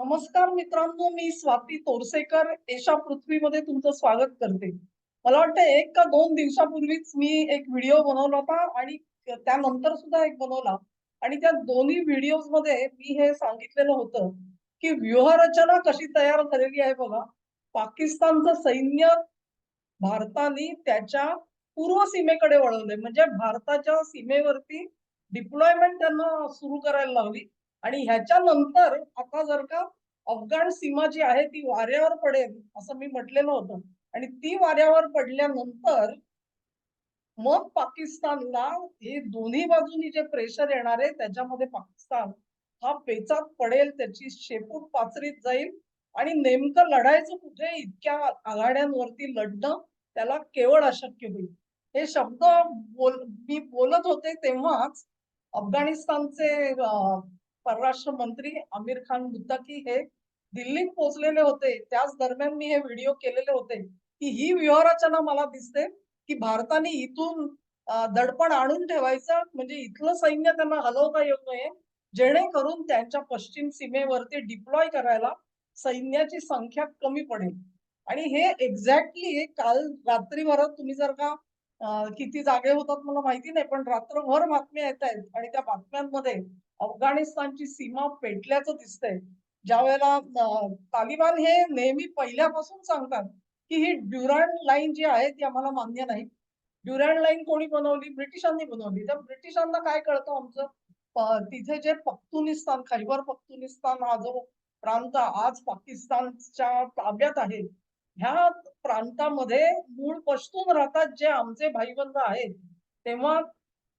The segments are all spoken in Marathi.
नमस्कार मित्रांनो मी स्वाती तोरसेकर. एशा पृथ्वीमध्ये तुमचं स्वागत करते. मला वाटतं एक का दोन दिवसापूर्वीच मी एक व्हिडिओ बनवला होता आणि त्यानंतर सुद्धा एक बनवला. आणि त्या दोन्ही व्हिडिओजमध्ये मी हे सांगितलेलं होतं की व्यूहरचना कशी तयार झालेली आहे बघा. पाकिस्तानचं सैन्य भारताने त्याच्या पूर्व सीमेकडे वळवले म्हणजे भारताच्या सीमेवरती डिप्लॉयमेंट त्यांना सुरू करायला लावली आणि ह्याच्यानंतर आता जर का अफगाण सीमा जी आहे ती वाऱ्यावर पडेल असं मी म्हटलेलं होतं. आणि ती वाऱ्यावर पडल्यानंतर मग पाकिस्तानला हे दोन्ही बाजूनी जे प्रेशर येणार आहे त्याच्यामध्ये पाकिस्तान हा पेचात पडेल त्याची शेपूट पाचरीत जाईल. आणि नेमकं लढायचं कुठे इतक्या आघाड्यांवरती लढणं त्याला केवळ अशक्य होईल. हे शब्द बोल मी बोलत होते तेव्हाच अफगाणिस्तानचे परराष्ट्र मंत्री आमिर खान मुद्दाकी हे दिल्लीत पोहोचलेले होते त्याच दरम्यान मी हे व्हिडिओ केलेले होते की ही व्यूहरचना मला दिसते की भारताने इथून दडपण आणून ठेवायचं म्हणजे इथलं सैन्य त्यांना हलवता येऊ नये जेणेकरून त्यांच्या पश्चिम सीमेवरती डिप्लॉय करायला सैन्याची संख्या कमी पडेल. आणि हे एक्झॅक्टली काल रात्रीभरात तुम्ही जर का किती जागे होतात मला माहिती नाही पण रात्रभर बातम्या येत आहेत आणि त्या बातम्यांमध्ये अफगाणिस्तानची सीमा पेटल्याचं दिसतंय. ज्या वेळेला तालिबान हे नेहमी पहिल्यापासून सांगतात की ही ड्युरँड लाईन जी आहे ती आम्हाला मान्य नाही. ड्युरॅन्ड लाईन कोणी बनवली? ब्रिटिशांनी बनवली. तर ब्रिटिशांना काय कळतं आमचं? तिथे जे पख्तुनिस्तान खैबर पख्तुनिस्तान हा जो प्रांत आज पाकिस्तानच्या ताब्यात आहे ह्या प्रांतामध्ये मूळ पश्तून राहतात जे आमचे भाईबंध आहेत. तेव्हा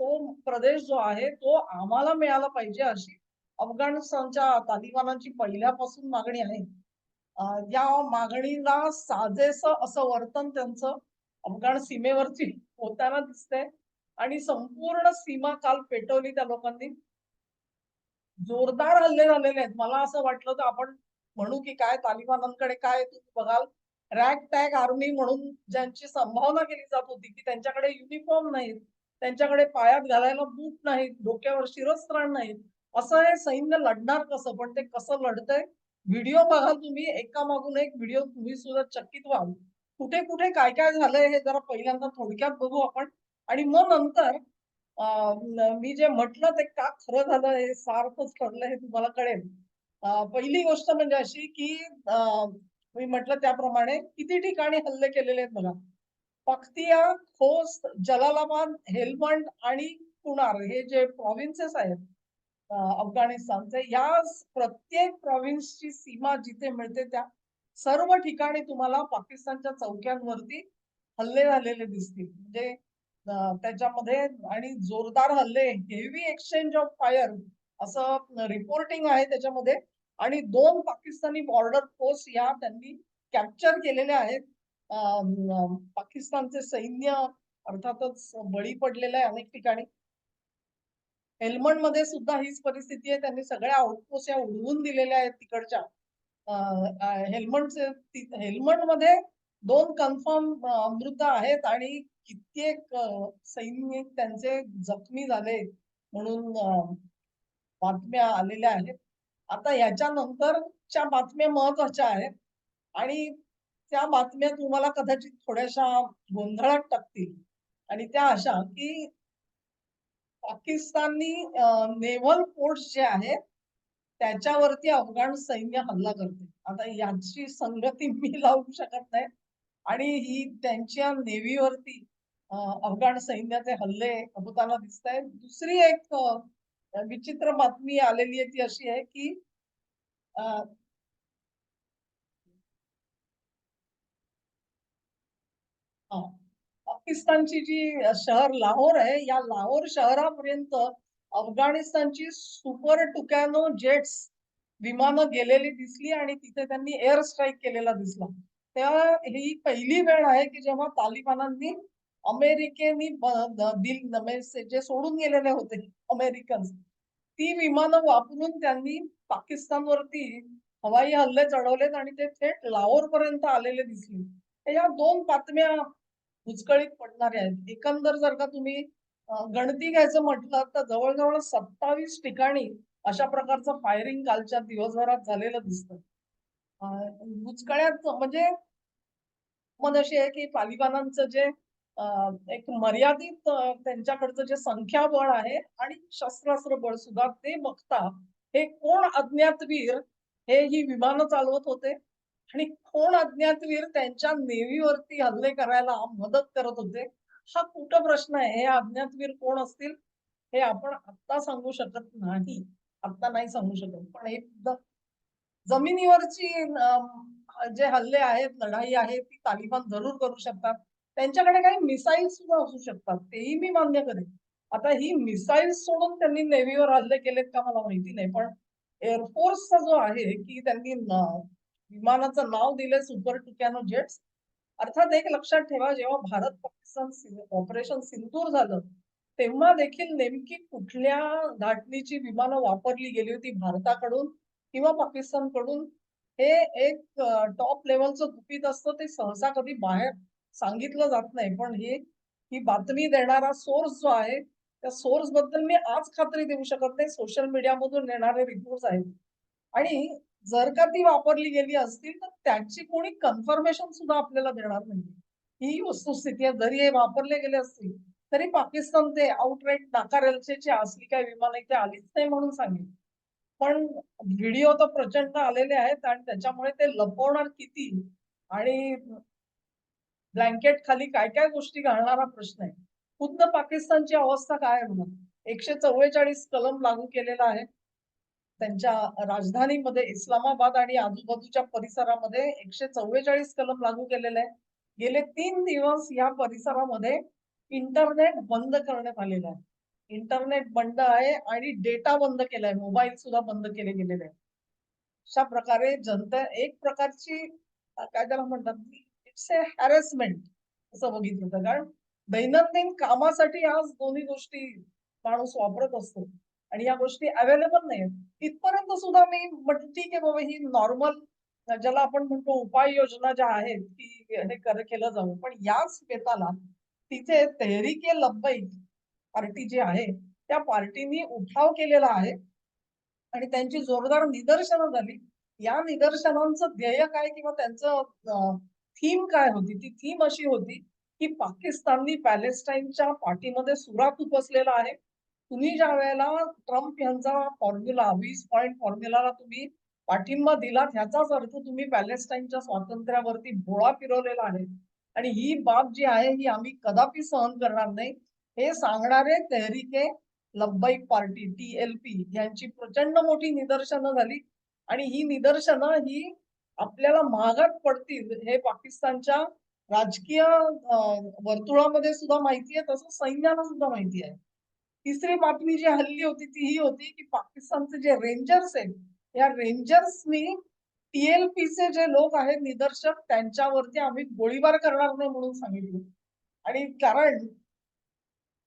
तो प्रदेश जो आहे तो आम्हाला मिळाला पाहिजे अशी अफगाणिस्तानच्या तालिबानांची पहिल्यापासून मागणी आहे. या मागणीला साजेस असं वर्तन त्यांचं अफगाण सीमेवरची होताना दिसतंय आणि संपूर्ण सीमा काल पेटवली त्या लोकांनी. जोरदार हल्ले झालेले आहेत. मला असं वाटलं तर आपण म्हणू की काय तालिबानांकडे काय तुम्ही बघाल. रॅग टॅग आर्मी म्हणून ज्यांची संभावना केली जात होती की त्यांच्याकडे युनिफॉर्म नाहीत त्यांच्याकडे पायात घालायला बूट नाहीत डोक्यावर शिरस्त्राण नाहीत. असं हे सैन्य लढणार कसं? पण ते कसं लढतंय? व्हिडिओ बघा तुम्ही. एका मागून एक व्हिडिओ तुम्ही सुद्धा चकित व्हाल. कुठे कुठे काय काय झालंय हे जरा पहिल्यांदा थोडक्यात बघू आपण. आणि मग नंतर मी जे म्हटलं ते का खरं झालं हे सारखंच ठरलं हे तुम्हाला कळेल. पहिली गोष्ट म्हणजे अशी की मी म्हटलं त्याप्रमाणे किती ठिकाणी हल्ले केलेले आहेत बघा. पख्तिया खोस्त जलालाबाद हेलमंड आणि कुणार हे जे प्रॉव्हिन्सेस आहेत अफगाणिस्तानचे या प्रत्येक प्रॉव्हिन्सची सीमा जिथे मिळते त्या सर्व ठिकाणी तुम्हाला पाकिस्तानच्या चौक्यांवरती हल्ले झालेले दिसतील. म्हणजे त्याच्यामध्ये आणि जोरदार हल्ले हेवी एक्सचेंज ऑफ फायर असं रिपोर्टिंग आहे त्याच्यामध्ये. आणि दोन पाकिस्तानी बॉर्डर पोस्ट या त्यांनी कॅप्चर केलेल्या आहेत. पाकिस्तानचे सैन्य अर्थातच बळी पडलेलं आहे अनेक ठिकाणी. हेल्मंडमध्ये सुद्धा हीच परिस्थिती आहे. त्यांनी सगळ्या आउटपोस्ट या उडवून दिलेल्या आहेत तिकडच्या. हेल्मंडचे हेल्मंडमध्ये दोन कन्फर्म मृत आहेत आणि कित्येक सैनिक त्यांचे जखमी झाले म्हणून बातम्या आलेल्या आहेत. आता याच्यानंतरच्या बातम्या महत्त्वाच्या आहेत. आणि त्या बातम्या तुम्हाला कदाचित थोड्याशा गोंधळात टाकतील. आणि त्या अशा की पाकिस्ताननी नेव्हल फोर्स जे आहेत त्याच्यावरती अफगाण सैन्य हल्ला करते आता याची संगती मी लावू शकत नाही. आणि ही त्यांच्या नेव्हीवरती अफगाण सैन्याचे हल्ले होताना दिसत आहेत दुसरी एक विचित्र बातमी आलेली आहे ती अशी आहे की पाकिस्तानची जी शहर लाहोर आहे या लाहोर शहरापर्यंत अफगाणिस्तानची सुपर टुकॅनो जेट्स विमानं गेलेली दिसली आणि तिथे त्यांनी एअर स्ट्राईक केलेला दिसला. तेव्हा ही पहिली वेळ आहे की जेव्हा तालिबानांनी अमेरिकेनी दिल जे सोडून गेलेले होते अमेरिकन ती विमानं वापरून त्यांनी पाकिस्तानवरती हवाई हल्ले चढवलेत आणि ते थेट लाहोर पर्यंत आलेले दिसले. या दोन बातम्या उचकळीत पडणारे आहेत. एकंदर जर का तुम्ही गणती घ्यायचं म्हटलं तर जवळजवळ सत्तावीस ठिकाणी अशा प्रकारचं फायरिंग कालच्या दिवसभरात झालेलं दिसतं. अं, बुचकळ्यात म्हणजे मग अशी आहे की तालिबानांचं जे एक मर्यादित त्यांच्याकडचं जे संख्याबळ आहे आणि शस्त्रास्त्र बळ सुद्धा ते बघता हे कोण अज्ञातवीर हे ही विमानं चालवत होते? आणि कोण अज्ञातवीर त्यांच्या नेव्हीवरती हल्ले करायला मदत करत होते? हा कुठं प्रश्न आहे? हे अज्ञातवीर कोण असतील? हे आपण आत्ता सांगू शकत नाही. आत्ता नाही सांगू शकत. पण हे जमिनीवरची जे हल्ले आहेत लढाई आहे ती तालिबान जरूर करू शकतात. त्यांच्याकडे काही मिसाईल सुद्धा असू शकतात. तेही मी मान्य करेन. आता ही मिसाईल सोडून त्यांनी नेव्हीवर हल्ले केलेत का मला माहिती नाही. पण एअरफोर्सचा जो आहे की त्यांनी न- विमानाचं नाव दिले सुपर टुकॅनो जेट्स अर्थात एक लक्षात ठेवा जेव्हा भारत पाकिस्तान ऑपरेशन सिंदूर झालं तेव्हा देखील नेमकी कुठल्या धाटणीची विमानं वापरली गेली होती भारताकडून किंवा पाकिस्तानकडून? हे एक टॉप लेवलचं गुपित असतं ते सहसा कधी बाहेर सांगितलं जात नाही. पण हे ही बातमी देणारा सोर्स जो आहे त्या सोर्सबद्दल मी आज खात्री देऊ शकत नाही. सोशल मीडियामधून येणारे रिपोर्ट आहेत. आणि जर का ती वापरली गेली असतील तर त्याची कोणी कन्फर्मेशन सुद्धा आपल्याला देणार नाही ही वस्तुस्थिती आहे. जरी हे वापरले गेले असतील तरी पाकिस्तान ते आउटराईट नाकारेलचे असली काही विमान इथे आलीच नाही म्हणून सांगेल पण व्हिडिओ तर प्रचंड आलेले आहेत आणि त्याच्यामुळे ते लपवणार किती आणि ब्लँकेट खाली काय काय गोष्टी घालणारा प्रश्न आहे. खुद्द पाकिस्तानची अवस्था काय आहे म्हणून एकशे चव्वेचाळीस कलम लागू केलेला आहे. त्यांच्या राजधानीमध्ये इस्लामाबाद आणि आजूबाजूच्या परिसरामध्ये एकशे चव्वेचाळीस कलम लागू केलेले आहे. गेले तीन दिवस या परिसरामध्ये इंटरनेट बंद करण्यात आलेलं आहे. इंटरनेट बंद आहे आणि डेटा बंद केलाय. मोबाईल सुद्धा बंद केले गेलेले आहे अशा प्रकारे जनता एक प्रकारची काय त्याला म्हणतात इट्स ए हॅरेसमेंट असं बघितलं तर कारण दैनंदिन कामासाठी आज दोन्ही गोष्टी माणूस वापरत असतो. आणि या गोष्टी अवेलेबल नाही इथपर्यंत सुद्धा मी म्हटलं ठीक आहे बाबा ही नॉर्मल ज्याला आपण म्हणतो उपाययोजना ज्या आहेत की हे कर केलं जाऊ. पण याच बेताला तिथे तेहरीके लब्बैक पार्टी जी आहे त्या पार्टीनी उठाव केलेला आहे आणि त्यांची जोरदार निदर्शनं झाली. या निदर्शनांचं ध्येय काय किंवा त्यांचं थीम काय होती? ती थीम अशी होती की पाकिस्ताननी पॅलेस्टाईनच्या पाठीमध्ये सुरात उपसलेला आहे. तुम्ही ज्या वेळेला ट्रम्प यांचा फॉर्म्युला वीस पॉईंट फॉर्म्युलाला तुम्ही पाठिंबा दिला ह्याचाच अर्थ तुम्ही पॅलेस्टाईनच्या स्वातंत्र्यावरती भोळा फिरवलेला आहे. आणि ही बाब जी आहे ही आम्ही कदापि सहन करणार नाही. हे सांगणारे Tehreeke Labbaik party T L P यांची प्रचंड मोठी निदर्शनं झाली. आणि ही निदर्शनं ही आपल्याला महागात पडतील हे पाकिस्तानच्या राजकीय वर्तुळामध्ये सुद्धा माहिती आहे तसं सैन्याला सुद्धा माहिती आहे. तिसरी बातमी जी हल्ली होती ती ही होती की पाकिस्तानचे जे रेंजर्स आहेत या रेंजर्सनी टीएलपीचे जे लोक आहेत निदर्शक त्यांच्यावरती आम्ही गोळीबार करणार नाही म्हणून सांगितलं. आणि कारण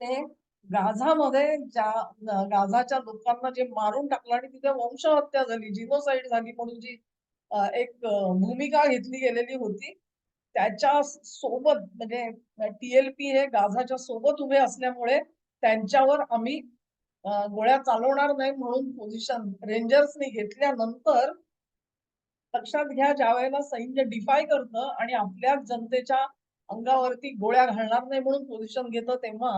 ते गाझामध्ये ज्या गाझाच्या लोकांना जे मारून टाकलं आणि तिथे वंशहत्या झाली जिनोसाईड झाली म्हणून जी एक भूमिका घेतली गेलेली होती त्याच्या सोबत म्हणजे टीएलपी हे गाझाच्या सोबत उभे असल्यामुळे त्यांच्यावर आम्ही गोळ्या चालवणार नाही म्हणून पोझिशन रेंजर्सनी घेतल्यानंतर लक्षात घ्या ज्या वेळेला सैन्य डिफाय करतं आणि आपल्या जनतेच्या अंगावरती गोळ्या घालणार नाही म्हणून पोझिशन घेतं तेव्हा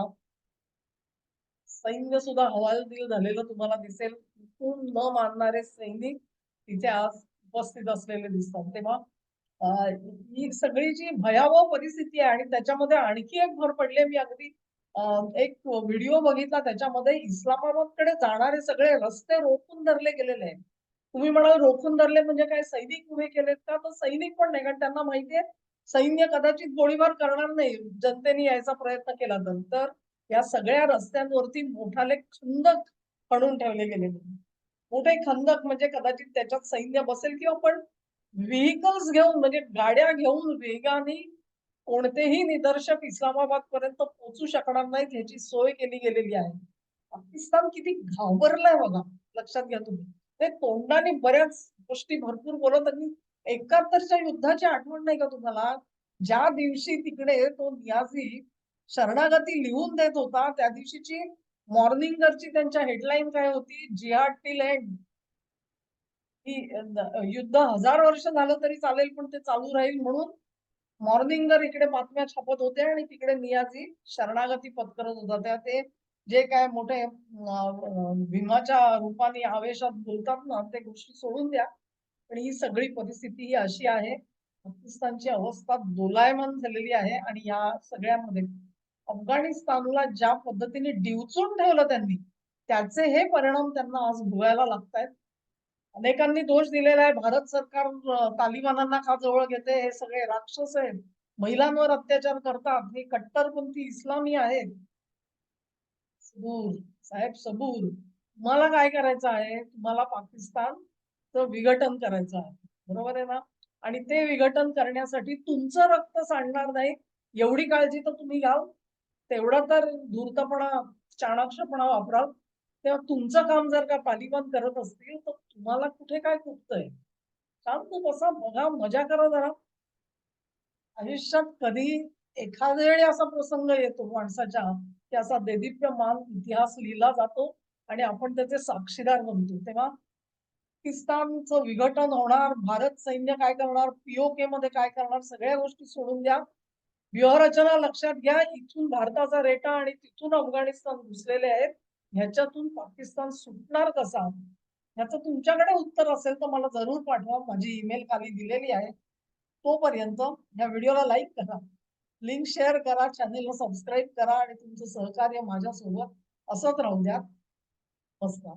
सैन्य सुद्धा हवालदिल झालेलं तुम्हाला दिसेल. चुकून न मानणारे सैनिक तिथे आज उपस्थित असलेले दिसतात. तेव्हा ही सगळी जी भयावह परिस्थिती आहे आणि त्याच्यामध्ये आणखी एक भर पडले मी अगदी एक व्हिडिओ बघितला त्याच्यामध्ये इस्लामाबादकडे जाणारे सगळे रस्ते रोखून धरले गेलेले आहेत. तुम्ही म्हणाल रोखून धरले म्हणजे काय? सैनिक उभे केलेत का? तर सैनिक पण नाही कारण त्यांना माहितीये सैन्य कदाचित गोळीबार करणार नाही. जनतेने यायचा प्रयत्न केला तर तर या सगळ्या रस्त्यांवरती मोठाले खंदक खणून ठेवले गेलेले मोठे खंदक म्हणजे कदाचित त्याच्यात सैन्य बसेल किंवा पण व्हेकल्स घेऊन म्हणजे गाड्या घेऊन वेगाने कोणतेही निदर्शक इस्लामाबाद पर्यंत पोहोचू शकणार नाहीत ह्याची सोय केली गेलेली आहे. पाकिस्तान किती घाबरलाय बघा लक्षात घ्या तुम्ही. ते तोंडाने बऱ्याच गोष्टी भरपूर बोलत आणि एकाहत्तरच्या युद्धाची आठवण नाही का तुम्हाला? ज्या दिवशी तिकडे तो नियाझी शरणागती लिहून देत होता त्या दिवशीची मॉर्निंगरची त्यांच्या हेडलाईन काय होती? जिहाड टिल एंड. ही युद्ध हजार वर्ष झालं तरी चालेल पण ते चालू राहील म्हणून मॉर्निंगर इकडे बातम्या छापत होते आणि तिकडे नियाजी शरणागती पत्करत होता त्या ते जे काय मोठे भीमाच्या रूपाने आवेशात बोलतात ना ते गोष्टी सोडून द्या. पण ही सगळी परिस्थिती ही अशी आहे पाकिस्तानची अवस्था दोलायमान झालेली आहे आणि या सगळ्यामध्ये अफगाणिस्तानला ज्या पद्धतीने डिवचून ठेवलं त्यांनी त्याचे हे परिणाम त्यांना आज भोगायला लागतायत. अनेकांनी दोष दिलेला आहे. भारत सरकार तालिबानांना का जवळ घेते? हे सगळे राक्षस आहेत. महिलांवर अत्याचार करतात. हे कट्टरपंथी इस्लामी आहेत सबूर. साहेब सबूर. तुम्हाला काय करायचं आहे? तुम्हाला पाकिस्तानचं विघटन करायचं आहे. बरोबर आहे ना? आणि ते विघटन करण्यासाठी तुमचं रक्त सांडणार नाही. एवढी काळजी तर तुम्ही घ्याल. तेवढा तर धूर्तपणा चाणाक्षपणा वापराल. तेव्हा तुमचं काम जर का तालिबान करत असतील तर तुम्हाला कुठे काय कुठतंय शांत बसा बघा मजा करा जरा. आयुष्यात कधी एखाद्या वेळी असा प्रसंग येतो माणसाच्या की असा देदीप्यमान इतिहास लिहिला जातो आणि आपण त्याचे साक्षीदार बनतो. तेव्हा पाकिस्तानचं विघटन होणार भारत सैन्य काय करणार पीओके मध्ये काय करणार सगळ्या गोष्टी सोडून द्या. व्यूहरचना लक्षात घ्या इथून भारताचा रेटा आणि तिथून अफगाणिस्तान घुसलेले आहेत. ह्याच्यातून पाकिस्तान सुटणार कसा? याचं तुमच्याकडे उत्तर असेल तर मला जरूर पाठवा. माझी ईमेल खाली दिलेली आहे. तोपर्यंत या व्हिडिओला लाईक करा. लिंक शेअर करा. चॅनेलला सबस्क्राईब करा आणि तुमचं सहकार्य माझ्यासोबत असंच राहू द्या. नमस्कार